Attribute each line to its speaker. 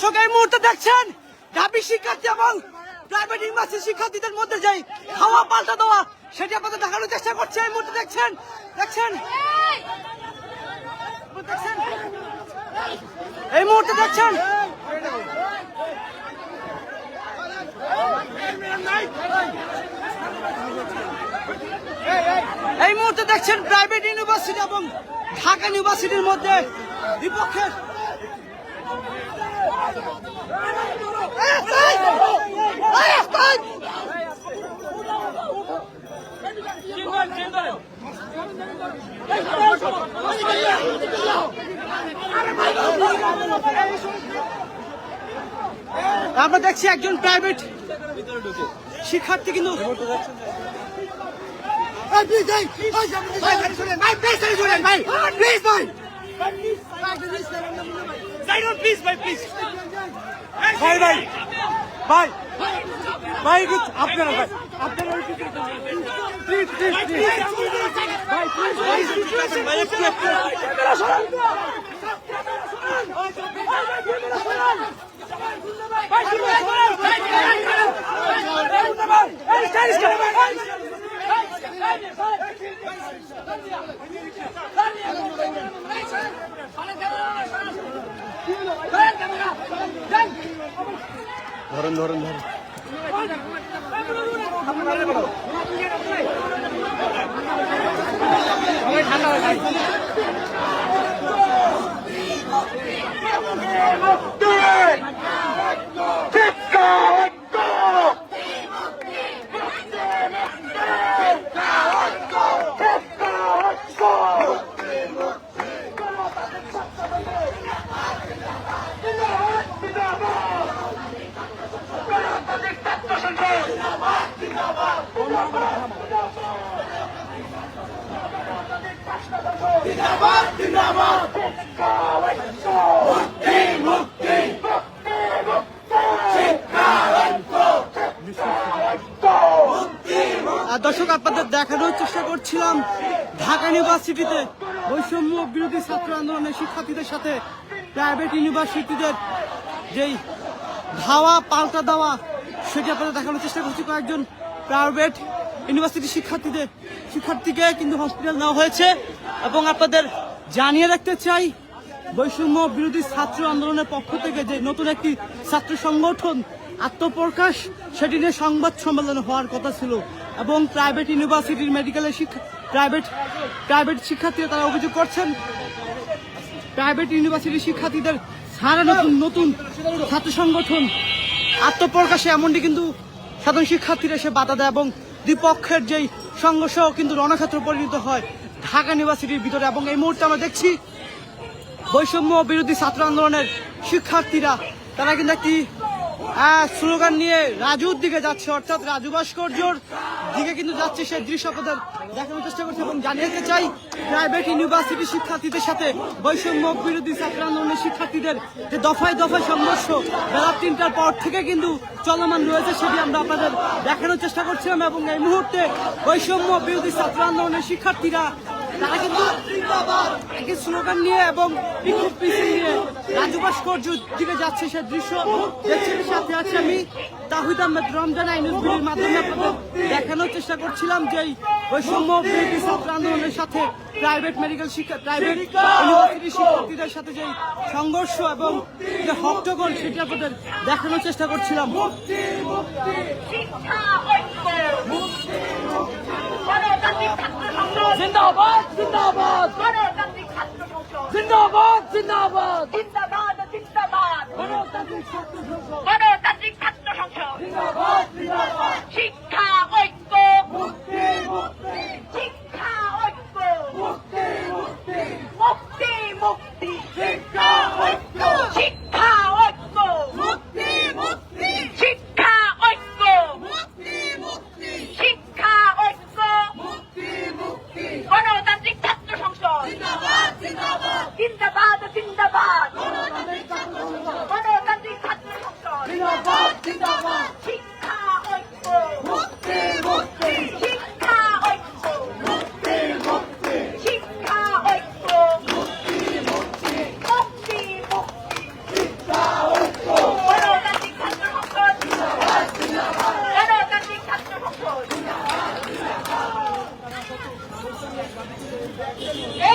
Speaker 1: দর্শক এই মুহূর্তে দেখছেন ঢাবি শিক্ষার্থী এবং প্রাইভেট ইউনিভার্সিটি শিক্ষার্থীদের মধ্যে যেই খাওয়া পাল্টা দেওয়া, সেটি আপনাদের দেখানোর চেষ্টা করছে। এই মুহূর্তে দেখছেন দেখছেন, এই মুহূর্তে দেখছেন। এই মুহূর্তে দেখছেন প্রাইভেট ইউনিভার্সিটি এবং ঢাকা ইউনিভার্সিটির মধ্যে বিপক্ষের আমরা দেখছি একজন প্রাইভেট শিক্ষার্থী কিন্তু
Speaker 2: ভাই ভাই ভাই ভাই একটু আপনারা ভাই আপনারা প্লিজ প্লিজ প্লিজ ভাই প্লিজ ভাই একটু একটু ধরুন ধরেন ধরুন।
Speaker 1: দর্শক, আপনাদের দেখানোর চেষ্টা করছিলাম ঢাকা ইউনিভার্সিটিতে বৈষম্য বিরোধী ছাত্র আন্দোলনের শিক্ষার্থীদের সাথে প্রাইভেট ইউনিভার্সিটিদের যেই ধাওয়া, পাল্টা দেওয়া, সেটি আপনাদের দেখানোর চেষ্টা করছি। কয়েকজন প্রাইভেট ইউনিভার্সিটি শিক্ষার্থীদের, শিক্ষার্থীকে কিন্তু হসপিটাল নেওয়া হয়েছে এবং আপনাদের জানিয়ে রাখতে চাই, বৈষম্য বিরোধী ছাত্র আন্দোলনের পক্ষ থেকে যে নতুন একটি ছাত্র সংগঠন আত্মপ্রকাশ, সেটি নিয়ে সংবাদ সম্মেলন হওয়ার কথা ছিল এবং প্রাইভেট ইউনিভার্সিটির মেডিকেলের শিক্ষা প্রাইভেট প্রাইভেট শিক্ষার্থীরা তারা অভিযোগ করছেন প্রাইভেট ইউনিভার্সিটির শিক্ষার্থীদের সারা নতুন নতুন ছাত্র সংগঠন আত্মপ্রকাশে এমনটি কিন্তু সাধারণ শিক্ষার্থীরা এসে বাধা দেয় এবং দ্বিপক্ষের যেই সংঘর্ষ কিন্তু রণক্ষেত্র পরিণত হয় ঢাকা ইউনিভার্সিটির ভিতরে এবং এই মুহূর্তে আমরা দেখছি বৈষম্য বিরোধী ছাত্র আন্দোলনের শিক্ষার্থীরা, তারা কিন্তু একটি স্লোগান নিয়ে রাজুর দিকে যাচ্ছে, অর্থাৎ রাজু ভাস্কর্যর দিকে কিন্তু যাচ্ছে সেই দৃশ্য আপনাদের দেখানোর চেষ্টা করছে এবং জানিয়ে চাই, প্রাইভেট ইউনিভার্সিটি শিক্ষার্থীদের সাথে বৈষম্য বিরোধী ছাত্র আন্দোলনের শিক্ষার্থীদের যে দফায় দফায় সংঘর্ষ, বেলা তিনটার পর থেকে কিন্তু চলমান রয়েছে সেটি আমরা আপনাদের দেখানোর চেষ্টা করছিলাম এবং এই মুহূর্তে বৈষম্য বিরোধী ছাত্র আন্দোলনের শিক্ষার্থীরা একটি স্লোগান নিয়ে এবং নিয়ে রাজু ভাস্কর্য দিকে যাচ্ছে সে দৃশ্য। সাথে আছে আমি তাহিদ আহমেদ রমজান মাধ্যমে দেখানোর চেষ্টা করছিলাম যে বৈষম্য বিরোধী ছাত্র আন্দোলনের সাথে প্রাইভেট মেডিকেল শিক্ষা প্রাইভেট ইউনিভার্সিটি শিক্ষার্থীদের সাথে যে সংঘর্ষ এবং যে হট্টগোল সেটি আপনাদের দেখানোর চেষ্টা করছিলাম।
Speaker 3: জিন্দাবাদ জিন্দাবাদ। জিন্দাবাদ জিন্দাবাদ। জিন্দাবাদ জিন্দাবাদ। গণতান্ত্রিক ছাত্র সংসদ। জিন্দাবাদ জিন্দাবাদ। Hey!